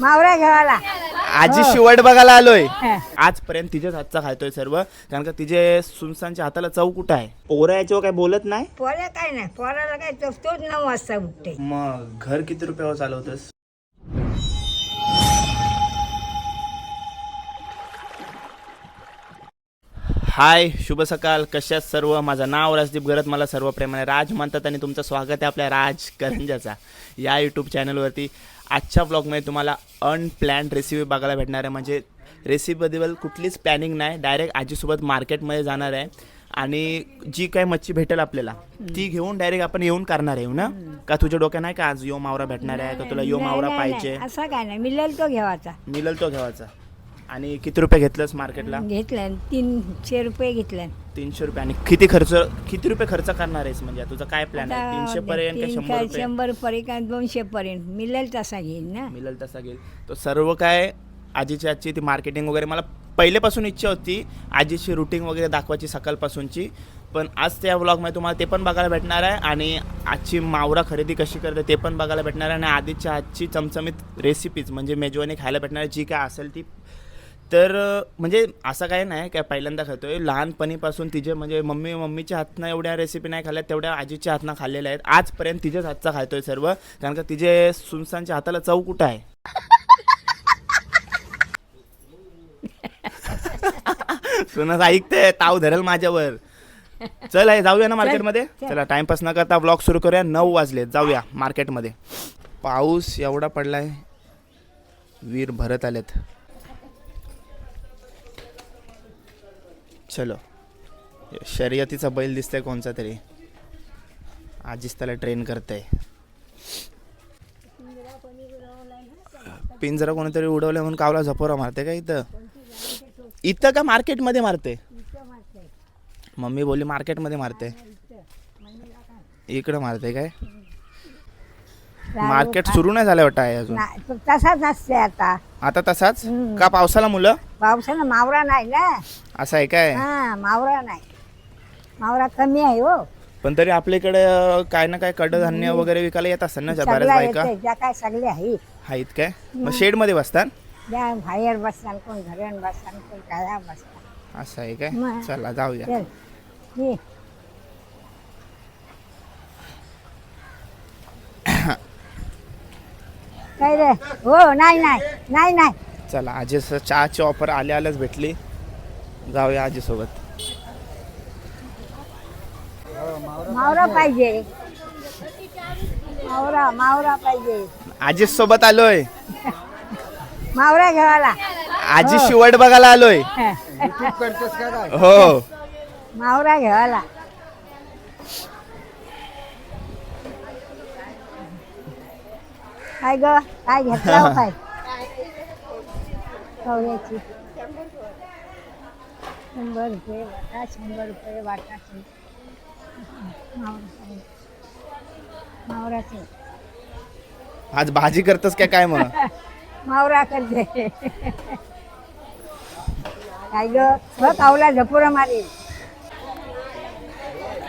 मावरा घ्यावाला आजी शिवट बघायला आलोय. आजपर्यंत तिच्याच हातचा खायतोय सर्व. कारण का तिचे सुनसांच्या हाताला चव कुठं आहे? पोरं याच्यावर काय बोलत नाही? पोऱ्या काय नाही. पोराला काय तो तोच नऊ वाजता उठते मग घर किती रुपयावर चालवतस? हाय शुभ सकाळ कशात सर्व? माझं नाव राजदीप गरत. मला सर्व प्रेमाने राज म्हणतात आणि तुमचं स्वागत आहे आपल्या राज करंजाचा या यूट्यूब चॅनलवरती आजच्या ब्लॉगमध्ये तुम्हाला अनप्लॅन्ड रेसिपी बघायला भेटणार आहे. म्हणजे रेसिपीबद्दल कुठलीच प्लॅनिंग नाही. डायरेक्ट आजीसोबत मार्केटमध्ये जाणार आहे. आणि जी काय मच्छी भेटेल आपल्याला ती घेऊन डायरेक्ट आपण येऊन करणार आहे ना? का तुझ्या डोक्यात नाही का आज यो मावरा भेटणार आहे का तुला यो मावरा पाहिजे? असं काय नाही. मिळेल तो घ्यावाचा मिळेल तो घ्यावाचा आणि किती रुपये घेतलंस मार्केटला? घेतलं तीनशे रुपये घेतलं. तीनशे रुपये. आणि किती खर्च किती रुपये खर्च करणार आहेस म्हणजे? तुझा काय प्लॅन आहे? तीनशे पर्यंत का शंभर रुपये? शंभर पर्यंत दोनशे पर्यंत? मिळेल तसा घेईन ना? मिळेल तसा घेईल. तो सर्व काय आजीची आजची ती मार्केटिंग वगैरे मला पहिलेपासून इच्छा होती आजीची रुटीन वगैरे दाखवायची सकाळपासूनची. पण आज त्या व्लॉगमध्ये तुम्हाला ते पण बघायला भेटणार आहे आणि आजची मावरा खरेदी कशी करते ते पण बघायला भेटणार आहे. आणि आधीच्या आजची चमचमीत रेसिपीज म्हणजे मेजवानी खायला भेटणार आहे. जी काय असेल ती तर म्हणजे असं काय नाही काय पहिल्यांदा खातोय. लहानपणीपासून तिचे म्हणजे मम्मी मम्मीच्या हातनं एवढ्या रेसिपी नाही खाल्ल्या तेवढ्या आजीच्या हातनं खाल्लेल्या आहेत. आजपर्यंत तिच्याच हातचा खातोय सर्व. कारण का तिचे सुनसांच्या हाताला चव कुठं आहे? सुनस ऐकते ताव धरेल माझ्यावर. चल आहे जाऊया ना मार्केटमध्ये? चल. चला टाइमपास न करता ब्लॉग सुरू करूया. नऊ वाजले जाऊया मार्केटमध्ये. पाऊस एवढा पडलाय वीर भरत आलेत. चलो. शर्यतीचा बैल दिसतंय कोणचा तरी. आजीच त्याला ट्रेन करते पिंजरा कोणीतरी उडवलं म्हणून कावला झपोरा मारते का इथं? इथं का मार्केटमध्ये मारते मम्मी बोलली मार्केटमध्ये मारते इकडं मारते काय? मार्केट सुरू नाही झालं वाटतं आहे अजून? नाही, तसाच असते आता. आता तसाच? हम्म. का पावसाला मुलं? पावसानं मावरा नाही ना. असं आहे काय? हा मावरा नाही. मावरा कमी आहे हो. पण तरी आपल्या इकडे अं, काय ना काय कडधान्य वगैरे विकायला येत असतात ना ज्या बऱ्याच बायका? येते ज्या काय सगळे आहे आहेत काय? मग शेडमध्ये बसतात? ज्या बाहेर कोण कोण काय असं आहे काय? मग. चला जाऊया. चल. ये. काय रे? हो नाही नाही नाही नाही. चला आजी चहाची ऑफर आल्या आल्याच भेटली. जाऊया आजी सोबत मावरा पाहिजे. मावरा मावरा पाहिजे. आजी सोबत आलोय. मावरा घ्यावाला आजी शिवट बघायला आलोय. हो. मावरा घ्यावाला काय ग. काय घेतला हो काय? कवड्याची शंभर रुपये वाटा शंभर रुपये वाटा मावरा मावराचे आज भाजी करतस काय काय मग मावरा करते. काय ग? बघ झपुरा मारेल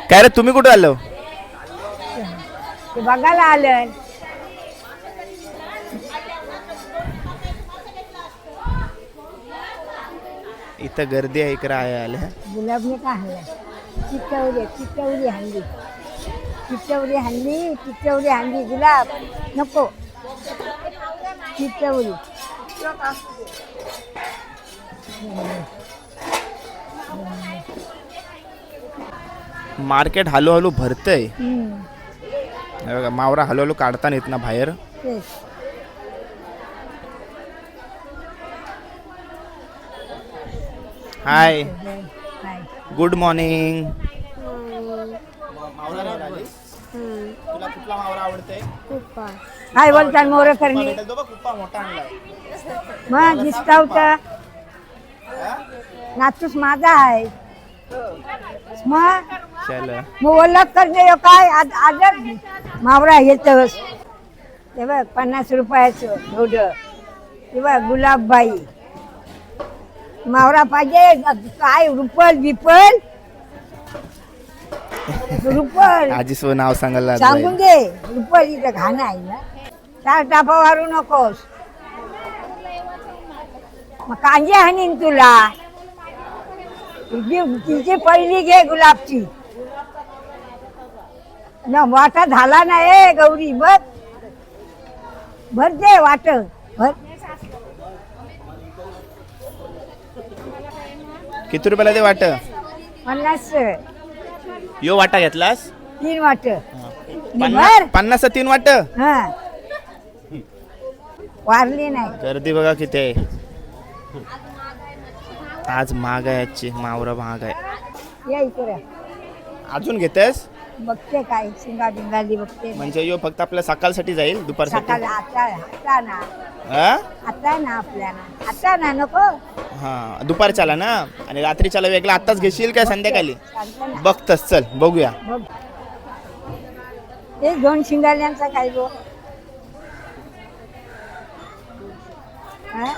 काय रे तुम्ही कुठे आलो? ते बघायला आलं इथं गर्दी आहे इकडे आहे आल्या गुलाबने का हल्ला चित्तवली चित्तवली हल्ली. चित्तवली हल्ली चित्तवली हल्ली गुलाब. नको. चित्तवली मार्केट हळूहळू भरतंय. हम्म, हे बघा मावरा हळूहळू काढता येत ना बाहेर. तेच. हाय हाय. गुड मॉर्निंग तुला कुठला मावरा काय बोलतात मोर करणे. कुप्पा मोठा आणलाय. मग दिसतावत नातूस माझा आहे मग चल. मग ओळख करणे ह्यो काय? आज आजच मावरा येतस ते बघ पन्नास रुपयाचं एवढं. ते बघ गुलाबबाई. मावरा पाहिजे काय रुपल बिपल? रुपल. आजी सो नाव सांगायला सांगून दे रुपल इथं घाण आहे ना. चार टापा वारू नकोस. मग कांजी हाणीन तुला. तुझी तिची पहिली घे गुलाबची. न वाटा झाला ना ए गौरी बघ. भर दे वाट भर. किती रुपयाला ते वाट? पन्नास. यो वाटा घेतलास? तीन वाट. पन्नास पन्नास तीन वाट? हा. वारली नाही. गर्दी बघा किती आहे. आज महाग आहे आजची मावरा महाग आहे. या इकडे. अजून घेतेस? बघते काय शिंगा बिंगाली बघते. म्हणजे यो फक्त आपल्या सकाळसाठी जाईल दुपारसाठी? सकाळी आता आता ना. हा? आता ना आपल्याला. आता ना नको. हा दुपारच्याला ना? आणि रात्रीच्याला वेगळा आत्ताच घेशील काय संध्याकाळी? ना. बघतस चल बघूया. बघ. ते दोन शिंगाल्यांचा काय गो? हा?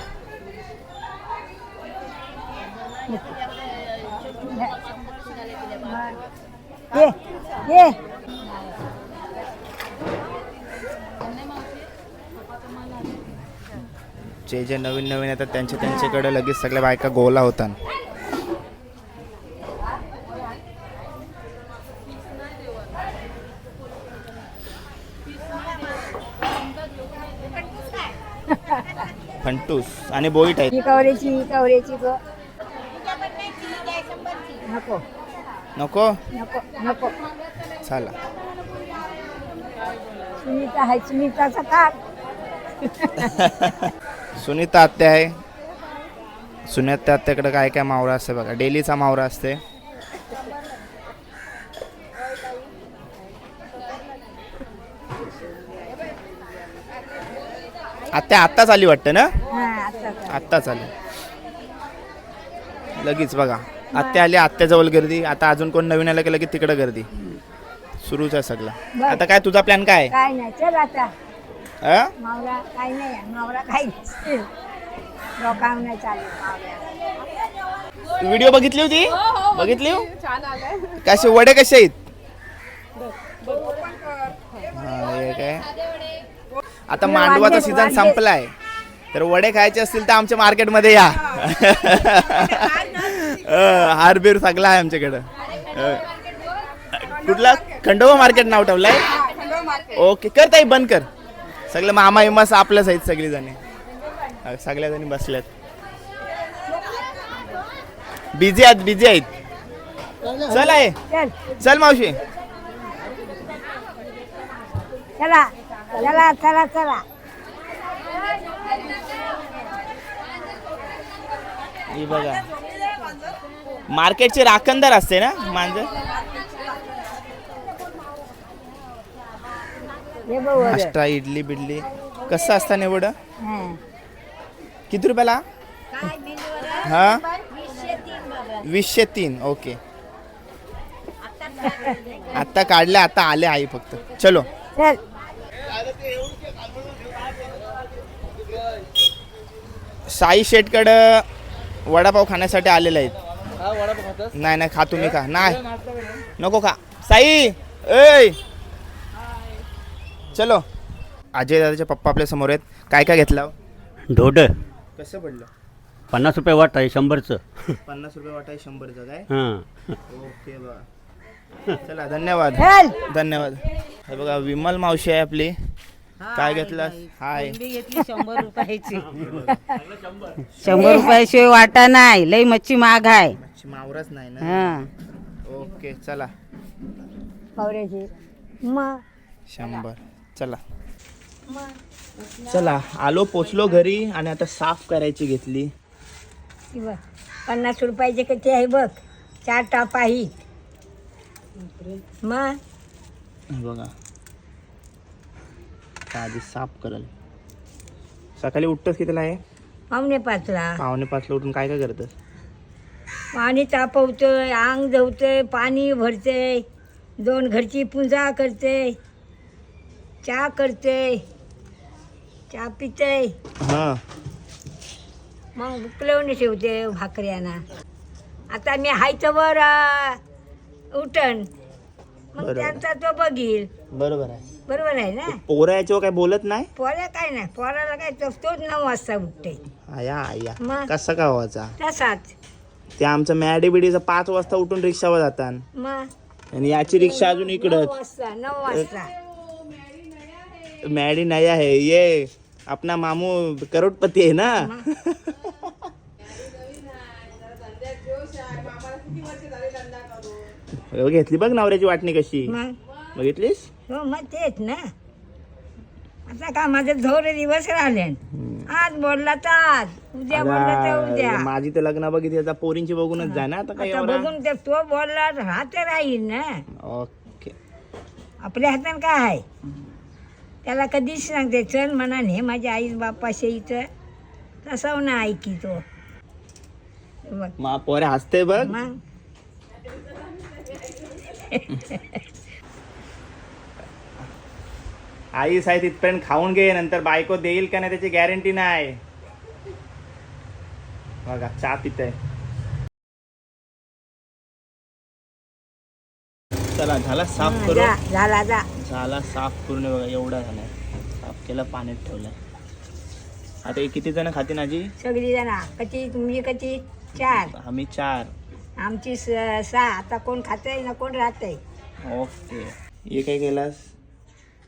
ये ये। जे जे नवीन नवीन येतात त्यांच्या त्यांच्याकडे लगेच सगळ्या बायका गोला होतात. फंटूस आणि बोईट आहेत. ही कवरेची ही कवरेची गो. नको. नको? नको नको. चला. सुनीता आहे सुनीताचा काक सुनीता आत्या आहे. सुनीता आत्याकडे काय काय मावरा असते बघा. डेलीचा मावरा असते. आत्या आत्ताच आली वाटतं ना. आत्ताच आली. लगेच बघा. आत्या आली आत्याजवळ गर्दी. आता अजून कोण नवीन आलं की लगेच तिकडं गर्दी. सुरूच आहे सगळं. आता काय तुझा प्लॅन काय? काय नाही चल आता. हा? मावरा काय नाही मावरा काय नाही. लोकांना नाही चालेल मावऱ्याला. तू व्हिडिओ बघितली होती? बघितली. हो? कसे वडे कसे आहेत? हा, हे काय? आता मांडवाचा सीझन वांगे- संपलाय. तर वडे खायचे असतील तर आमच्या मार्केटमध्ये या. हारबीर सगळा आहे आमच्याकडं. कुठला? खंडोबा मार्केट नाव ठेवलंय? ओके कर ताई बंद कर. सगळे मामा इमास आपल्याच आहेत सगळी जणी सगळ्या जणी बसल्यात. बिझी आहेत बिझी आहेत. चल आहे. चल. मावशी. चला चला चला चला. बघा. मार्केटचे राखणदार असते ना मांजर? हे. नाश्ता इडली बिडली. कसं असतं निवड? हा. किती रुपयाला? हा? वीसशे तीन ओके. आता काढले आता आले आई फक्त. चलो. चल. साई शेटकडं वडापाव खाण्यासाठी आलेले आहेत. नाही नाही खा तुम्ही खा. नाही. नको खा. साई ऐ! चलो. अजय दादाचे पप्पा आपल्यासमोर आहेत. काय काय घेतलं? ढोड. कसं पडलं पन्नास रुपये वाट आहे शंभरचं. पन्नास रुपये वाटाय शंभरचं काय? हां. ओके बा. चला धन्यवाद. धन्यवाद. हे बघा विमल मावशी आहे आपली. काय घेतलं? हाय. घेतली शंभर रुपयाची. शंभर रुपयाशिवाय वाटा नाही. लई मच्छी महाग आहे. मच्छी मावरच नाही ना. हा. ओके चला. कवऱ्याची मग शंभर. चला. चला आलो पोचलो घरी आणि आता साफ करायची घेतली. ती बघ पन्नास रुपयाचे किती आहे बघ. चार टाप आहे. मग हे बघा. आता आधी साफ करल. सकाळी उठतच कितीला आहे पाहुणे पाचला. पावणे पाचला उठून काय काय करतं पाणी तापवतोय अंग धुवतोय पाणी भरते दोन घरची पूजा करते चहा करते चहा पिते हां. मग बुकलवून ठेवते भाकऱ्यांना. आता मी हायतवर उठण मग बरोबर. त्यांचा तो बघील. बरोबर आहे. बरोबर आहे ना? पोरं याच्यावर काय बोलत नाही? पोऱ्या काय नाही. पोराला काय तो तोच नऊ वाजता उठते आया आया. मग? कसा का व्हायचा? तसाच. ते आमचं मॅडी बिडीचं पाच वाजता उठून रिक्षावर जातात. आणि याची रिक्षा अजून इकडं. मॅडी नाही आहे ये. अपना मामू करोडपती आहे ना? हो, घेतली बघ नवऱ्याची वाटणी कशी. बघितलीस? हो मग तेच ना. आता का माझे धोर दिवस राहिले. आज बोलला तर. आज उद्या बोलला तर उद्या. माझी तर लग्न बघितली आता पोरींची बघूनच जा ना आता काय आता एवढा? बघून ते तो बोलला राहते राहील ना. ओके. आपल्या हातात काय आहे? त्याला कधीच सांगते चल म्हणा हे माझ्या आई बापाशी इथं तसं ना ऐकी तो. बघ. मा पोरे हसते बघ. मग? आई साहेब तिथपर्यंत खाऊन घे नंतर बायको देईल का नाही त्याची गॅरंटी नाही. बघा चहा पित चला झाला साफ करू झाला जा. झाला साफ करून बघा एवढा झालाय. साफ केला पाण्यात ठेवलाय. आता हे किती जण खातील आजी? सगळी जण कची तुम्ही कची? चार. आम्ही चार. आमची सहा. आता कोण खातंय ना कोण राहतंय? ओके. हे काय केलास?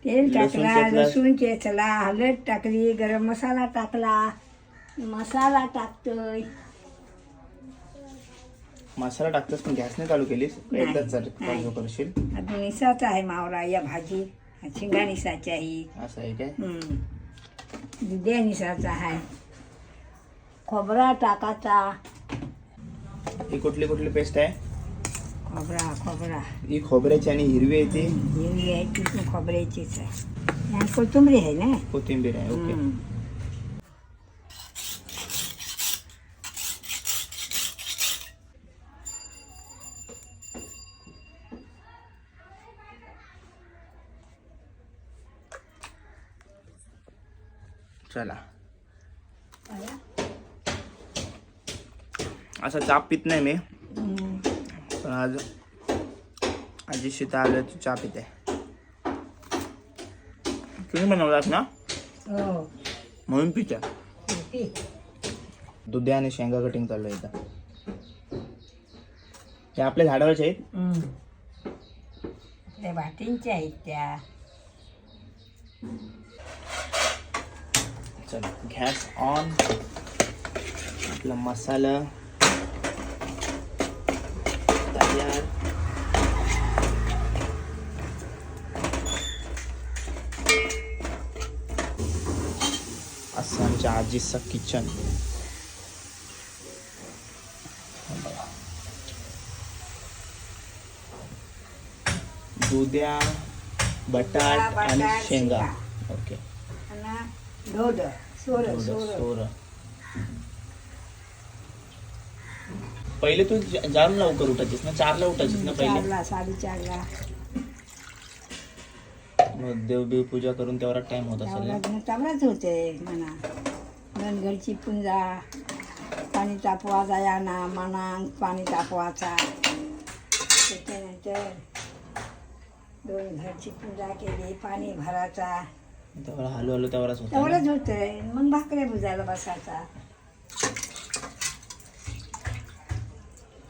तेल टाकला. लसूण चेचला हळद टाकली गरम मसाला टाकला. मसाला टाकतोय. मसाला टाकतास पण गॅस नाही चालू केलीस? चालू करशील अजून निसाचा आहे मावरा या भाजी. शिंगा निसाची आहे. असं आहे काय. दुध्या निसाचा आहे. खोबरा टाकाचा ही कुठली कुठली पेस्ट आहे? खोबरा खोबरा. ही खोबऱ्याची आणि हिरवी आहे ती. हिरवी आहे ती पण खोबऱ्याचीच आहे. आणि कोथिंबरी आहे ना? कोथिंबीर आहे ओके. हम्म. चला. असा चाप पित नाही मी. आज आजी शीता आलं तू चहा पिते. तुम्ही बनवलात ना? हो. म्हणून पिच्या पी. दुध्या आणि शेंगा कटिंग चालू इथं. ते आपल्या झाडावरचे आहेत. त्या भाटींच्या आहेत त्या. चला गॅस ऑन. आपला मसाला. आजीचं किचन. दुध्या बटाट आणि शेंगा. ओके. सोर पहिले तू जाम लवकर उठायचीस ना? चारला उठायचीस ना पहिले? चारला साडेचारला. मग देवबीव पूजा करून तेवढा टाइम होत असेल तेवढाच होते म्हणा. गणगडची पुंजा. पाणी तापवा जाया ना मनांग पाणी तापवाचा त्याच्यानंतर दोन घरची पूजा केली पाणी भरायचा. तेवढा तेवढाच? तेवढंच होतंय. मग भाकऱ्या बुजायला बसायचा.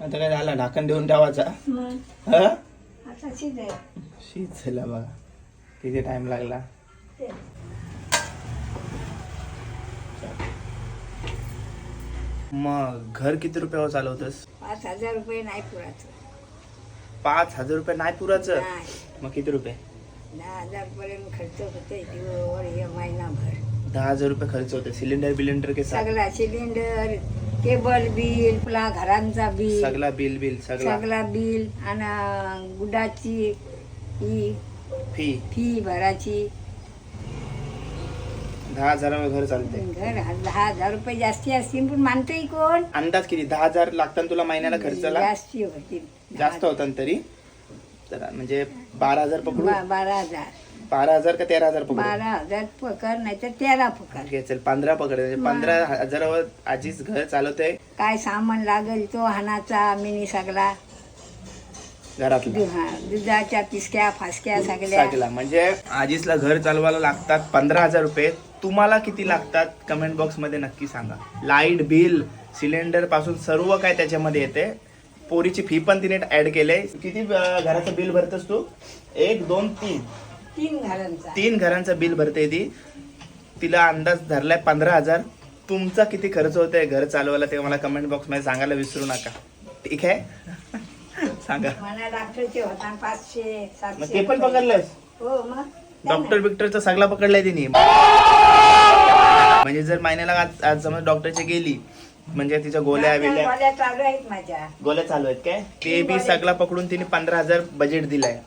आता काय झाला? ढाकण देऊन ठेवायचा. मग? हा? आता शीत बघा. किती टाइम लागला? मग घर किती रुपयावर चालवतस? पाच हजार रुपये नाही पुराचं. पाच हजार रुपये नाही पुराचं? नाही. मग किती रुपये? दहा हजार पर्यंत खर्च होते दिवसभर हे महिनाभर दहा हजार रुपये खर्च होते सिलेंडर बिलेंडर के साथ? सगळा सिलेंडर केबल बिल पुन्हा घरांचा बिल. सगळा बिल बिल सगळा? सगळा बिल आणि गुडाची ही फी? फी भरायची. दहा हजारावर घर चालते घर दहा हजार रुपये जास्ती असतील पण मानतोय कोण? अंदाज किती? दहा हजार लागतात तुला महिन्याला खर्चाला? जास्ती होतील. जास्त होतात तरी? तर म्हणजे बारा हजार पकडू? बा- बारा हजार. बारा हजार का तेरा हजार पकडू? बारा हजार पकड नाही तर तेरा पकड चल पंधरा पकड. म्हणजे पंधरा हजारावर आजीच घर चालवते काय सामान लागेल तो हानाचा मिनी सगळा? घरातला. हा, दुधाच्या पिसक्या फासक्या सगळ्या. सगळा म्हणजे आजीसला घर चालवायला लागतात पंधरा हजार रुपये. तुम्हाला किती लागतात? कमेंट बॉक्समध्ये नक्की सांगा. लाइट बिल सिलेंडरपासून सर्व काय त्याच्यामध्ये येते. पोरीची फी पण तिने ऍड केले. किती घराचं बिल भरतस तू? एक दोन तीन. तीन घरांचा. तीन घरांचं बिल भरते ती. तिला अंदाज धरलाय पंधरा हजार. तुमचा किती खर्च होतोय घर चालवायला ते मला कमेंट बॉक्समध्ये सांगायला विसरू नका. ठीक आहे? सांगा. मला डॉक्टरचे होता पाचशे ते पण पकडलंस हो मग. डॉक्टर बिक्टरचा सगळा पकडलाय तिने. म्हणजे जर महिन्याला आज आज समज डॉक्टरची गेली म्हणजे तिच्या बिल्या गोळ्या चालू आहेत माझ्या. गोळ्या चालू आहेत काय? ते बी सगळा पकडून तिने पंधरा हजार बजेट दिलाय.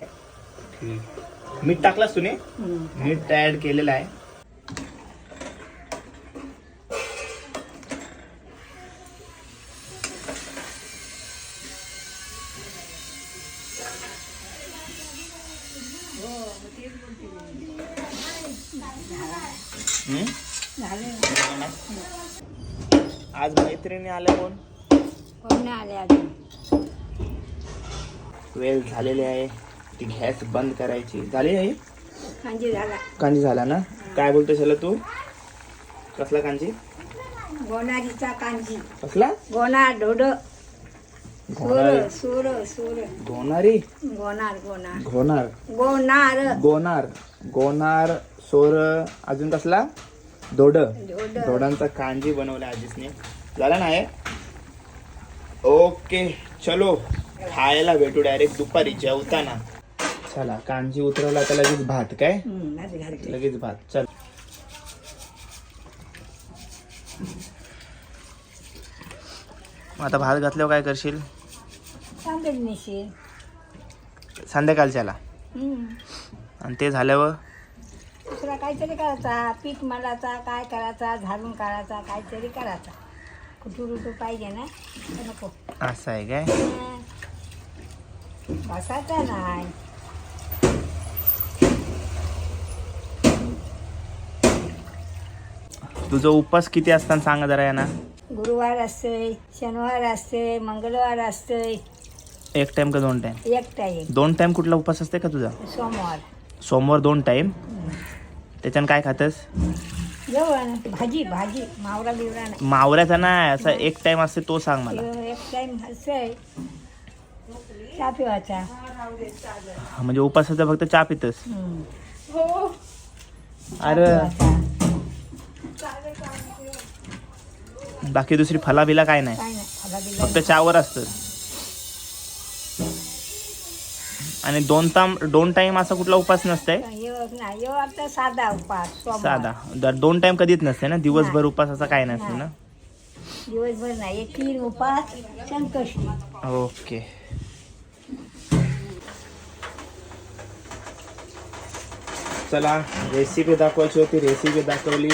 मीठ टाकलास तुने? हम्म. मीठ ऍड केलेलं आहे. झालेली आहे. ती गॅस बंद करायची. झाली आहे कांजी झाला. कांजी झाला ना? काय बोलतो चला तू? कसला कांजी? गोनारीचा कांजी. कसला? गोनार ढोड घोणारी सूर सूर सूर. घोणारी गोनार गोनार. घोणार गोनार. गोनार. गोनार सोर. अजून कसला? दोड दोडांचा कांजी बनवला आजीसने. झाला ना हे? ओके. चलो. खायला भेटू डायरेक्ट दुपारी जेवताना. चला कांजी उतरवला तर लगेच भात काय? लगेच भात चल. आता भात घातल्यावर काय करशील? संध्याकाळच्याला? आणि ते झाल्यावर? दुसरा काहीतरी करायचा पीठ मलाचा काय करायचा झाडून काढायचा काहीतरी करायचा. कुठू रुटू पाहिजे ना? नको. असं आहे काय. बसायचा नाही. तुझं उपवास किती असताना सांगा जरा या ना गुरुवार असतंय शनिवार असतंय मंगळवार असतंय. एक टाइम का दोन टाइम एक टाईम दोन टाइम कुठला उपवास असते का तुझा? सोमवार. सोमवार दोन टाइम त्याच्यानं काय खातस? जेवण भाजी भाजी मावरा बिवरा नाही. मावऱ्याचा नाही असा एक टाइम असते तो सांग मला. एक टाईम असतंय. चहा पिवायचा. हा, म्हणजे उपासाचा फक्त चहा पितस. हं. अरे. पिवायचा. बाकी दुसरी फला बिला काय नाही. काय नाही खाला बिला फक्त चहावर असतं. आणि दोन ताम दोन टाइम असा कुठला उपास नसतंय? नाही आता साधा उपास सोमवार. साधा. दर दोन टाइम कधीच नसते ना? दिवसभर उपास असा काय नसते ना? दिवसभर नाही तीन उपास संकष्टी. ओके. चला रेसिपी दाखवायची होती रेसिपी दाखवली.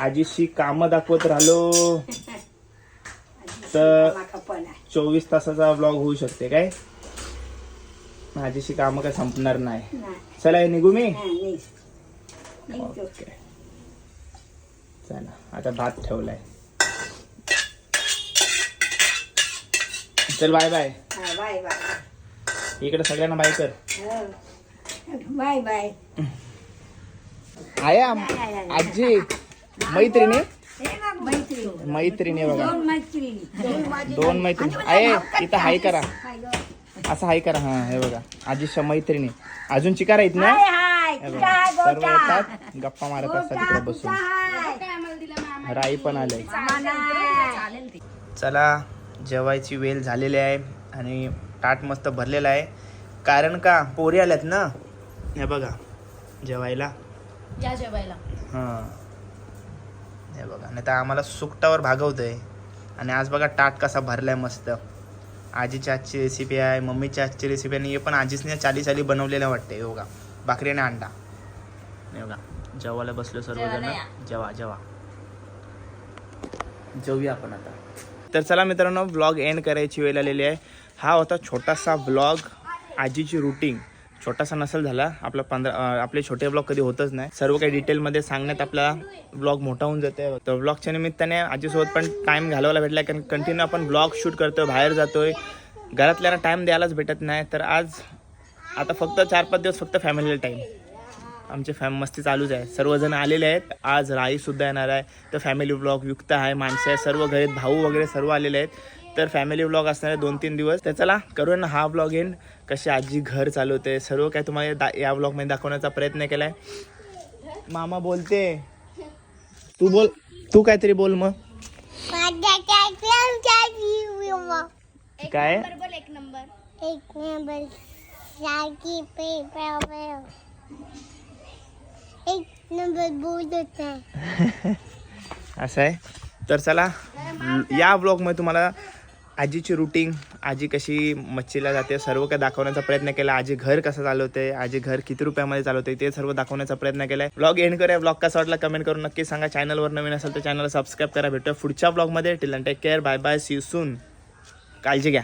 आजीशी कामं दाखवत राहिलो. तर चोवीस तासाचा ब्लॉग होऊ शकते काय? आजीशी कामं काय संपणार नाही. चला हे निघू. मी हा. ओके. चला आता भात ठेवलाय. चल बाय बाय हा, बाय बाय इकडे सगळ्यांना बाय कर. हो. बाय बाय आहे आम- आजी मैत्रिणी? मैत्रिणी बघा. दोन मैत्रिणी. आहे इथं हाय करा. असं हाय करा हा हे बघा. आजीच्या मैत्रिणी. अजून चिकार आहेत ना? हे बघा, सर्व येतात. गप्पा मारत असतात तिकडे बसून. राई पण नाही. चला जेवायची वेळ झालेली आहे आणि ताट मस्त भरलेला आहे. कारण का पोरी आल्यात ना? हे बघा जेवायला. या जेवायला. हां. हे बघा नाही तर आम्हाला सुकटावर भागवतंय. आणि आज बघा ताट कसा भरलाय मस्त. आजीच्या आजची रेसिपी आहे मम्मीच्या आजची रेसिपी आणि हे पण आजीसने चाली चाली बनवलेलं वाटते हे बघा. भाकरी आणि अंडा. हे बघा जेवायला बसलो सर्वजण. जेवा जेवा. जेवूया आपण आता. तर चला मित्रांनो ब्लॉग एंड करायची वेळ आलेली आहे. हा होता छोटासा ब्लॉग आजीची रुटीन छोटासा नसेल झाला. आपला पंधरा आपले छोटे ब्लॉग कधी होतच नाही. सर्व काही डिटेलमध्ये सांगण्यात आपला ब्लॉग मोठा होऊन जाते तर ब्लॉगच्या निमित्ताने आजीसोबत पण टाईम घालवायला भेटला कारण कंटिन्यू आपण ब्लॉग शूट करतोय बाहेर जातोय. घरातल्यांना टाईम द्यायलाच भेटत नाही. तर आज आता फक्त चार पाच दिवस फक्त फॅमिलीला टाईम आमचे फॅम मस्ती चालूच आहे. सर्वजण आलेले आहेत. आज राईसुद्धा येणार आहे. तर फॅमिली ब्लॉग युक्त आहे. माणसं आहे सर्व घरीत भाऊ वगैरे सर्व आलेले आहेत. तर फॅमिली ब्लॉग असणार आहे दोन तीन दिवस. तर चला करूया ना हा ब्लॉग येईन कशी आजी घर चालवते सर्व काय तुम्हाला दा या ब्लॉगमध्ये दाखवण्याचा प्रयत्न केला आहे मामा बोलते. तू बोल तू काहीतरी बोल मग. काय? एक नंबर सारखी पेपर एक नंबर बोलत आहे असं आहे. तर चला या ब्लॉगमध्ये तुम्हाला आजीची रुटीन आजी कशी मच्छीला जाते सर्व काही दाखवण्याचा प्रयत्न केला. आजी घर कसं चालवते आजी घर किती रुपयामध्ये चालवते ते सर्व दाखवण्याचा प्रयत्न केला आहे ब्लॉग एंड करूया. ब्लॉग कसा वाटला कमेंट करून नक्की सांगा. चॅनलवर नवीन असेल तर चॅनलला सबस्क्राईब करा. भेटूया पुढच्या ब्लॉगमध्ये till take care bye bye see soon काळजी घ्या.